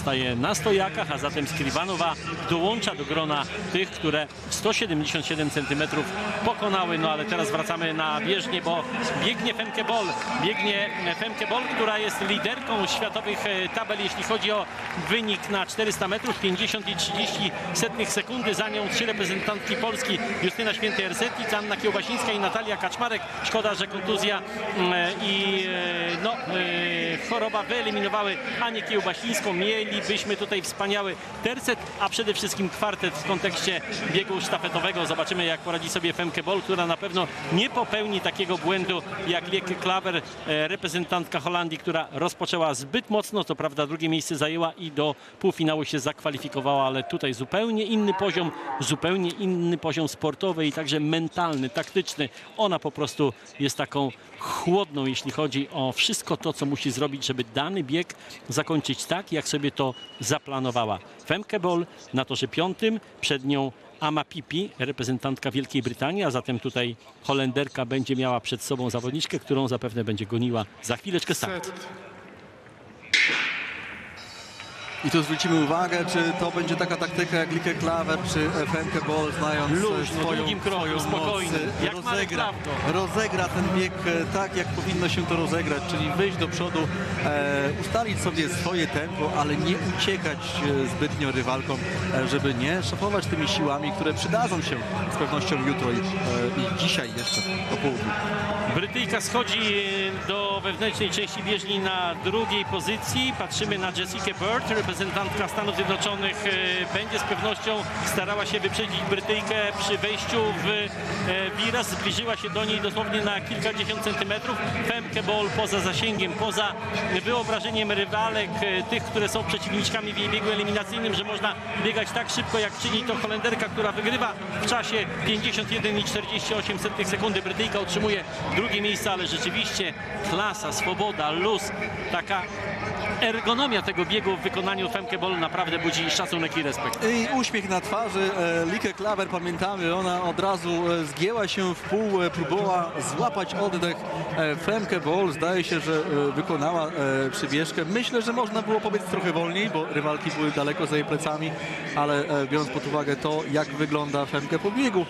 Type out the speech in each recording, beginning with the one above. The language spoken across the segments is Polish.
pozostaje na stojakach, a zatem Skriwanowa dołącza do grona tych, które 177 cm pokonały. No ale teraz wracamy na bieżnię, bo biegnie Femke Bol. Biegnie Femke Bol, która jest liderką światowych e, tabel, jeśli chodzi o wynik na 400 metrów, 50 i 30 setnych sekundy. Za nią trzy reprezentantki Polski, Justyna Święty-Ersetic, Anna Kiełbasińska i Natalia Kaczmarek. Szkoda, że kontuzja mm, i e, no, e, choroba wyeliminowały Anię Kiełbasińską. Mielibyśmy tutaj wspaniały tercet, a przede wszystkim kwartet w kontekście biegu sztafetowego. Zobaczymy, jak poradzi sobie Femke Bol, która na pewno nie popełni takiego błędu jak Lieke Klaver, e, reprezentantka Holandii, która rozpoczęła zbyt mocno. To prawda, drugie miejsce zajęła i do półfinału się zakwalifikowała, ale tutaj zupełnie inny poziom, zupełnie inny poziom sportowy i także mentalny, taktyczny. Ona po prostu jest taką chłodną, jeśli chodzi o wszystko to, co musi zrobić, żeby dany bieg zakończyć tak, jak sobie to zaplanowała. Femke Bol na torze piątym, przed nią Ama Pipi, reprezentantka Wielkiej Brytanii, a zatem tutaj Holenderka będzie miała przed sobą zawodniczkę, którą zapewne będzie goniła za chwileczkę start. I tu zwrócimy uwagę, czy to będzie taka taktyka jak Lieke Klaver, czy Femke Ball, znając Luźno, e, swoją, drugim kroku, swoją spokojnie, moc, e, jak rozegra, rozegra ten bieg e, tak, jak powinno się to rozegrać, czyli wyjść do przodu, e, ustalić sobie swoje tempo, ale nie uciekać e, zbytnio rywalkom, e, żeby nie szafować tymi siłami, które przydadzą się z pewnością jutro i, e, i dzisiaj jeszcze po południu. Brytyjka schodzi do wewnętrznej części bieżni na drugiej pozycji. Patrzymy na Jessica Bird, reprezentantka Stanów Zjednoczonych. e, Będzie z pewnością starała się wyprzedzić Brytyjkę przy wejściu w e, wiraz. Zbliżyła się do niej dosłownie na kilkadziesiąt centymetrów. Femke Ball poza zasięgiem, poza wyobrażeniem rywalek, e, tych, które są przeciwniczkami w jej biegu eliminacyjnym, że można biegać tak szybko, jak czyni to Holenderka, która wygrywa w czasie 51,48 sekundy. Brytyjka utrzymuje drugie miejsce, ale rzeczywiście klasa, swoboda, luz, taka ergonomia tego biegu w wykonaniu Femke Ball naprawdę budzi szacunek i respekt. I uśmiech na twarzy e, Likę Klaver, pamiętamy, ona od razu e, zgięła się w pół, e, próbowała złapać oddech Femke Ball. Zdaje się, że wykonała przybieżkę. Myślę, że można było pobiec trochę wolniej, bo rywalki były daleko za jej plecami, ale biorąc pod uwagę to, jak wygląda Femke po biegu,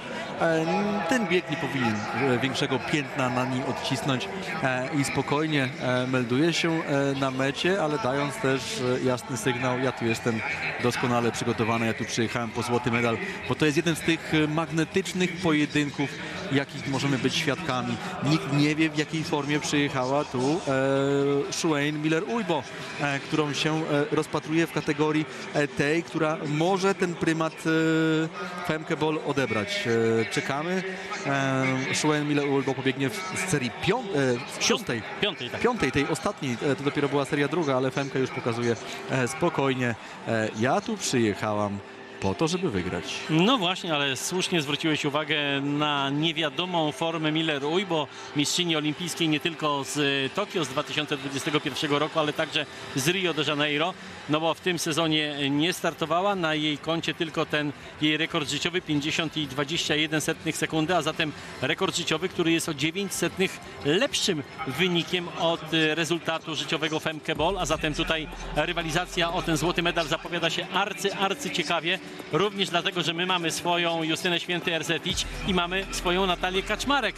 ten bieg nie powinien większego piętna na niej odcisnąć i spokojnie melduje się na mecie, ale dając też e, jasny sygnał, ja tu jestem doskonale przygotowany, ja tu przyjechałem po złoty medal, bo to jest jeden z tych e, magnetycznych pojedynków, jakich możemy być świadkami. Nikt nie wie, w jakiej formie przyjechała tu e, Shuain Miller-Uibo, e, którą się e, rozpatruje w kategorii e, tej, która może ten prymat e, Femke Ball odebrać. E, czekamy. E, Shuain Miller-Uibo pobiegnie w serii pią, e, szóstej Piątej, tak. piątej, tej ostatniej, e, to dopiero była seria druga, ale Femka już pokazuje e, spokojnie. E, ja tu przyjechałam po to, żeby wygrać. No właśnie, ale słusznie zwróciłeś uwagę na niewiadomą formę Miller Uy, bo mistrzyni olimpijskiej nie tylko z e, Tokio z 2021 roku, ale także z Rio de Janeiro, no bo w tym sezonie nie startowała, na jej koncie tylko ten jej rekord życiowy 50 i 21 setnych sekundy, a zatem rekord życiowy, który jest o 9 setnych lepszym wynikiem od e, rezultatu życiowego Femke Ball, a zatem tutaj rywalizacja o ten złoty medal zapowiada się arcy, arcy ciekawie, również dlatego, że my mamy swoją Justynę Święty Erzetic i mamy swoją Natalię Kaczmarek.